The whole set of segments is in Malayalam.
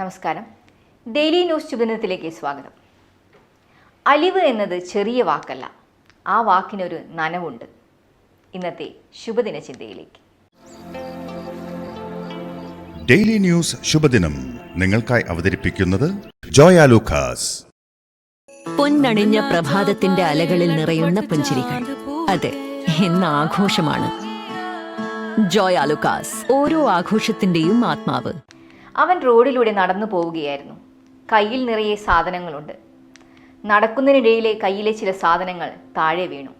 നമസ്കാരം. ഡെയിലി ന്യൂസ് ശുഭദിനത്തിലേക്ക് സ്വാഗതം. അലിവ് എന്നത് ചെറിയ വാക്കല്ല. ആ വാക്കിനൊരു നനവുണ്ട്. ഇന്നത്തെ ശുഭദിന ചിന്തയിലേക്ക് ഡെയിലി ന്യൂസ് ശുഭദിനം നിങ്ങൾക്കായി അവതരിപ്പിക്കുന്നത് ജോയ ലൂക്കാസ്. പൊന്നണിഞ്ഞ പ്രഭാതത്തിന്റെ അലകളിൽ നിറയുന്ന പുഞ്ചിരികൾ. അതെ എന്ന ആഘോഷമാണ്. ജോയ് ഓരോ ആഘോഷത്തിന്റെയും ആത്മാവ്. അവൻ റോഡിലൂടെ നടന്നു പോവുകയായിരുന്നു. കയ്യിൽ നിറയെ സാധനങ്ങളുണ്ട്. നടക്കുന്നതിനിടയിലെ കയ്യിലെ ചില സാധനങ്ങൾ താഴെ വീണു.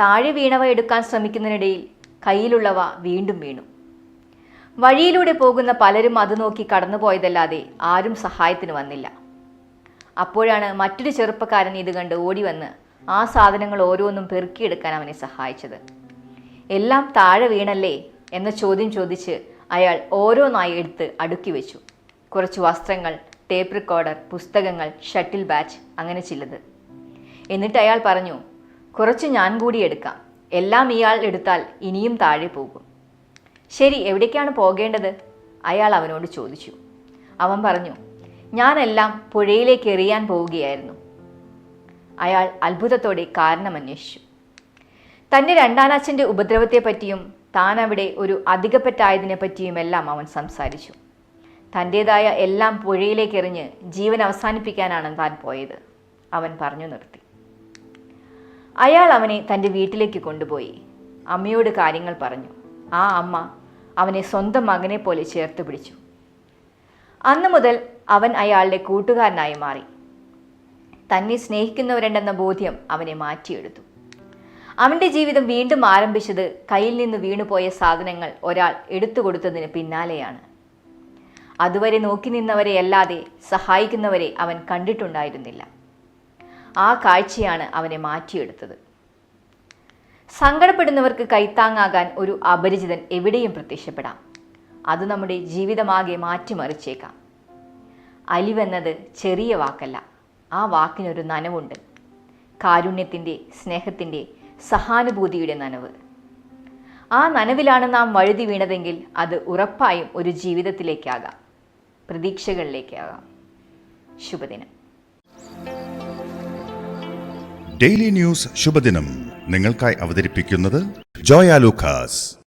താഴെ വീണവ എടുക്കാൻ ശ്രമിക്കുന്നതിനിടയിൽ കയ്യിലുള്ളവ വീണ്ടും വീണു. വഴിയിലൂടെ പോകുന്ന പലരും അത് നോക്കി കടന്നുപോയതല്ലാതെ ആരും സഹായത്തിന് വന്നില്ല. അപ്പോഴാണ് മറ്റൊരു ചെറുപ്പക്കാരൻ ഇത് കണ്ട് ഓടി വന്ന് ആ സാധനങ്ങൾ ഓരോന്നും പെറുക്കിയെടുക്കാൻ അവനെ സഹായിച്ചത്. എല്ലാം താഴെ വീണല്ലേ? എന്ന ചോദ്യം ചോദിച്ച് അയാൾ ഓരോന്നായി എടുത്ത് അടുക്കി വെച്ചു. കുറച്ച് വസ്ത്രങ്ങൾ ടേപ്പ് റെക്കോർഡർ പുസ്തകങ്ങൾ ഷട്ടിൽ ബാച്ച് അങ്ങനെ ചിലത്. എന്നിട്ട് അയാൾ പറഞ്ഞു കുറച്ച് ഞാൻ കൂടി എടുക്കാം. എല്ലാം ഇയാൾ എടുത്താൽ ഇനിയും താഴെ പോകും. ശരി എവിടേക്കാണ് പോകേണ്ടത്? അയാൾ അവനോട് ചോദിച്ചു. അവൻ പറഞ്ഞു ഞാനെല്ലാം പുഴയിലേക്ക് എറിയാൻ പോവുകയായിരുന്നു. അയാൾ അത്ഭുതത്തോടെ കാരണം അന്വേഷിച്ചു. തന്റെ രണ്ടാനാച്ചന്റെ ഉപദ്രവത്തെപ്പറ്റിയും താൻ അവിടെ ഒരു അധികപ്പറ്റായതിനെ പറ്റിയുമെല്ലാം അവൻ സംസാരിച്ചു. തന്റേതായ എല്ലാം പുഴയിലേക്ക് എറിഞ്ഞ് ജീവൻ അവസാനിപ്പിക്കാനാണ് താൻ പോയത്. അവൻ പറഞ്ഞു നിർത്തി. അയാൾ അവനെ തന്റെ വീട്ടിലേക്ക് കൊണ്ടുപോയി. അമ്മയോട് കാര്യങ്ങൾ പറഞ്ഞു. ആ അമ്മ അവനെ സ്വന്തം മകനെ പോലെ ചേർത്ത് പിടിച്ചു. അന്നു മുതൽ അവൻ അയാളുടെ കൂട്ടുകാരനായി മാറി. തന്നെ സ്നേഹിക്കുന്നവരുണ്ടെന്ന ബോധ്യം അവനെ മാറ്റിയെടുത്തു. അവന്റെ ജീവിതം വീണ്ടും ആരംഭിച്ചത് കയ്യിൽ നിന്ന് വീണുപോയ സാധനങ്ങൾ ഒരാൾ എടുത്തു കൊടുത്തതിന് പിന്നാലെയാണ്. അതുവരെ നോക്കി നിന്നവരെ അല്ലാതെ സഹായിക്കുന്നവരെ അവൻ കണ്ടിട്ടുണ്ടായിരുന്നില്ല. ആ കാഴ്ചയാണ് അവനെ മാറ്റിയെടുത്തത്. സങ്കടപ്പെടുന്നവർക്ക് കൈത്താങ്ങാകാൻ ഒരു അപരിചിതൻ എവിടെയും പ്രത്യക്ഷപ്പെടാം. അത് നമ്മുടെ ജീവിതമാകെ മാറ്റിമറിച്ചേക്കാം. അലിവെന്നത് ചെറിയ വാക്കല്ല. ആ വാക്കിനൊരു നനവുണ്ട്. കാരുണ്യത്തിന്റെ സ്നേഹത്തിന്റെ സഹാനുഭൂതിയുടെ നനവ്. ആ നനവിലാണ് നാം വഴുതി വീണതെങ്കിൽ അത് ഉറപ്പായും ഒരു ജീവിതത്തിലേക്കാകാം. പ്രതീക്ഷകളിലേക്കാകാം. ശുഭദിനം. ഡെയിലി ന്യൂസ് ശുഭദിനം. നിങ്ങൾക്കായി അവതരിപ്പിക്കുന്നത് ജോയ ലൂക്കാസ്.